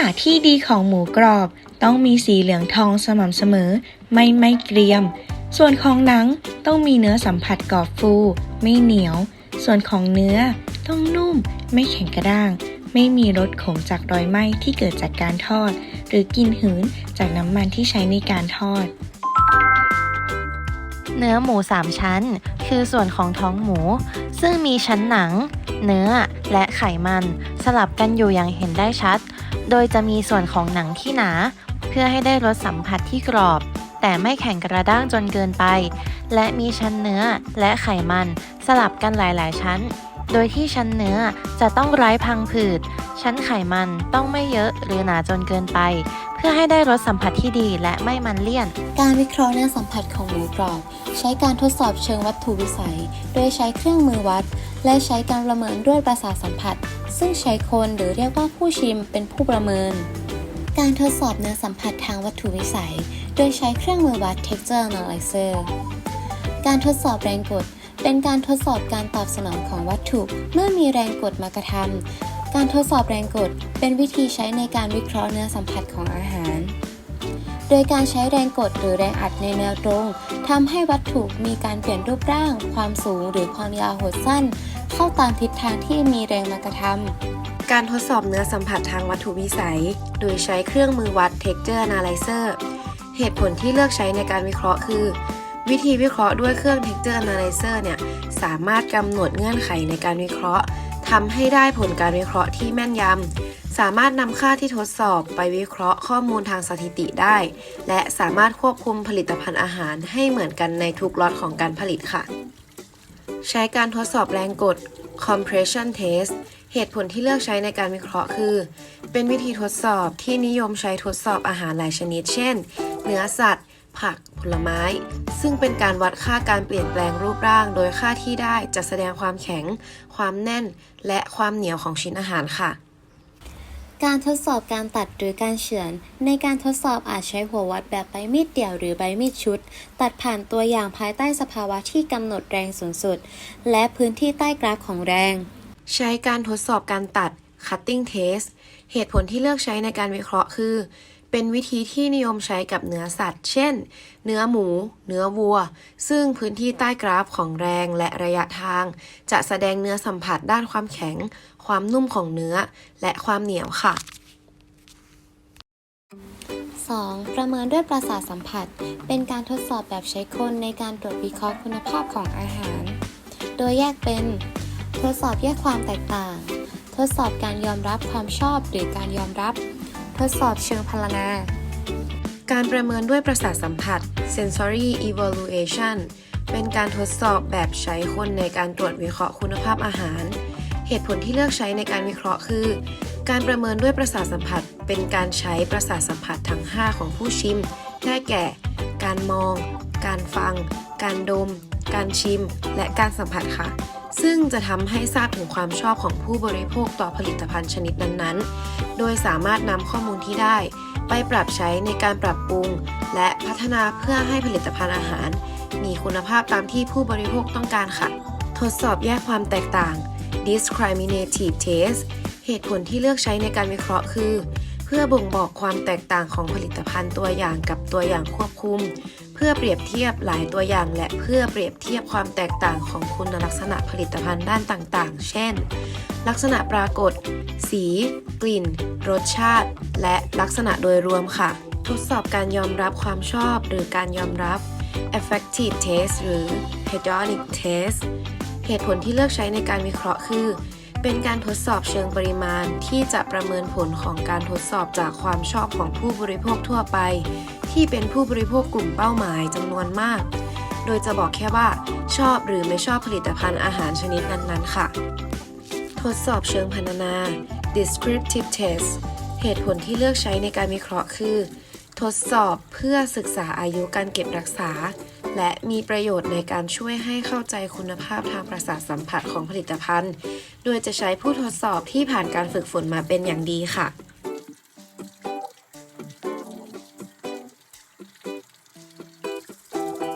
ณะที่ดีของหมูกรอบ ต้องมีสีเหลืองทองสม่ำเสมอ ไม่ไม่เกรียม ส่วนของหนังต้องมีเนื้อสัมผัสกรอบฟู ไม่เหนียว ส่วนของเนื้อต้องนุ่ม ไม่แข็งกระด้าง ไม่มีรสขมจากรอยไหม้ที่เกิดจากการทอด หรือกลิ่นหืนจากน้ำมันที่ใช้ในการทอดเนื้อหมูสามชั้น คือส่วนของท้องหมู ซึ่งมีชั้นหนัง เนื้อและไขมัน สลับกันอยู่อย่างเห็นได้ชัด โดยจะมีส่วนของหนังที่หนา เพื่อให้ได้รสสัมผัสที่กรอบ แต่ไม่แข็งกระด้างจนเกินไป และมีชั้นเนื้อและไขมันสลับกันหลาย ๆ ชั้น โดยที่ชั้นเนื้อจะต้องไร้พังผืด ชั้นไขมันต้องไม่เยอะหรือหนาจนเกินไป เพื่อให้ได้รสสัมผัสที่ดีและไม่มันเลี่ยน การวิเคราะห์เนื้อสัมผัสของหมูกรอบ ใช้การทดสอบเชิงวัตถุวิสัย โดยใช้เครื่องมือวัด และใช้การประเมินด้วยประสาทสัมผัส ซึ่งใช้คนหรือเรียกว่าผู้ชิมเป็นผู้ประเมิน การทดสอบเนื้อสัมผัสทางวัตถุวิสัย โดยใช้เครื่องมือวัด texture analyzer การทดสอบแรงกด เป็นการทดสอบการตอบสนองของวัตถุ เมื่อมีแรงกดมากระทำการทดสอบแรงกดเป็นวิธีใช้ในการวิเคราะห์เนื้อสัมผัสของอาหาร โดยการใช้แรงกดหรือแรงอัดในแนวตรงทำให้วัตถุมีการเปลี่ยนรูปร่าง ความสูงหรือความยาวหดสั้น เข้าตามทิศทางที่มีแรงมากระทำการทดสอบเนื้อสัมผัสทางวัตถุวิสัย โดยใช้เครื่องมือวัด texture analyzer เหตุผลที่เลือกใช้ในการวิเคราะห์คือ วิธีวิเคราะห์ด้วยเครื่อง texture analyzer เนี่ยสามารถกำหนดเงื่อนไขในการวิเคราะห์ทำให้ได้ผลการวิเคราะห์ที่แม่นยำ สามารถนำค่าที่ทดสอบไปวิเคราะห์ข้อมูลทางสถิติได้ และสามารถควบคุมผลิตภัณฑ์อาหารให้เหมือนกันในทุกล็อตของการผลิตค่ะ ใช้การทดสอบแรงกด compression test เหตุผลที่เลือกใช้ในการวิเคราะห์คือ เป็นวิธีทดสอบที่นิยมใช้ทดสอบอาหารหลายชนิด เช่น เนื้อสัตว์ ผัก ผลไม้ ซึ่งเป็นการวัดค่าการเปลี่ยนแปลงรูปร่าง โดยค่าที่ได้จะแสดงความแข็ง ความแน่น และความเหนียวของชิ้นอาหารค่ะ การทดสอบการตัดหรือการเฉือน ในการทดสอบอาจใช้หัววัดแบบใบมีดเดี่ยวหรือใบมีดชุด ตัดผ่านตัวอย่างภายใต้สภาวะที่กำหนดแรงสูงสุด และพื้นที่ใต้กราฟของแรง ใช้การทดสอบการตัด cutting test เหตุผลที่เลือกใช้ในการวิเคราะห์คือ เป็นวิธีที่นิยมใช้กับเนื้อสัตว์ เช่น เนื้อหมู เนื้อวัว ซึ่งพื้นที่ใต้กราฟของแรงและระยะทาง จะแสดงเนื้อสัมผัสด้านความแข็ง ความนุ่มของเนื้อ และความเหนียวค่ะ 2. ประเมินด้วยประสาทสัมผัส เป็นการทดสอบแบบใช้คนในการตรวจวิเคราะห์คุณภาพของอาหาร โดยแยกเป็น ทดสอบแยกความแตกต่าง ทดสอบการยอมรับความชอบหรือการยอมรับ ทดสอบเชิงพรรณนา การประเมินด้วยประสาทสัมผัส sensory evaluation เป็นการทดสอบแบบใช้คนในการตรวจวิเคราะห์คุณภาพอาหาร เหตุผลที่เลือกใช้ในการวิเคราะห์คือ การประเมินด้วยประสาทสัมผัส เป็นการใช้ประสาทสัมผัสทั้ง 5 ของผู้ชิม ได้แก่ การมอง การฟัง การดม การชิม และการสัมผัสค่ะ ซึ่งจะทำให้ทราบถึงความชอบของผู้บริโภคต่อผลิตภัณฑ์ชนิดนั้นๆ โดยสามารถนำข้อมูลที่ได้ ไปปรับใช้ในการปรับปรุง และพัฒนาเพื่อให้ผลิตภัณฑ์อาหาร มีคุณภาพตามที่ผู้บริโภคต้องการค่ะ ทดสอบแยกความแตกต่าง discriminative test เหตุผลที่เลือกใช้ในการวิเคราะห์คือ พื่อบ่งบอกความแตกต่างของผลิตภัณฑ์ตัวอย่างกับตัวอย่างควบคุม เพื่อเปรียบเทียบหลายตัวอย่าง และเพื่อเปรียบเทียบความแตกต่างของคุณลักษณะผลิตภัณฑ์ด้านต่างๆ เช่น ลักษณะปรากฏ สี กลิ่น รสชาติ และลักษณะโดยรวมค่ะ ทดสอบการยอมรับความชอบหรือการยอมรับ affective test หรือ hedonic test เหตุผลที่เลือกใช้ในการวิเคราะห์คือ เป็นการทดสอบเชิงปริมาณที่จะประเมินผลของการทดสอบจากความชอบของผู้บริโภคทั่วไป ที่เป็นผู้บริโภคกลุ่มเป้าหมายจำนวนมาก โดยจะบอกแค่ว่า ชอบหรือไม่ชอบผลิตภัณฑ์อาหารชนิดนั้นๆ ค่ะ ทดสอบเชิงพรรณนา descriptive test เหตุผลที่เลือกใช้ในการวิเคราะห์คือ ทดสอบเพื่อศึกษาอายุการเก็บรักษา และมีประโยชน์ในการช่วยให้เข้าใจคุณภาพทางประสาทสัมผัสของผลิตภัณฑ์ โดยจะใช้ผู้ทดสอบที่ผ่านการฝึกฝนมาเป็นอย่างดีค่ะ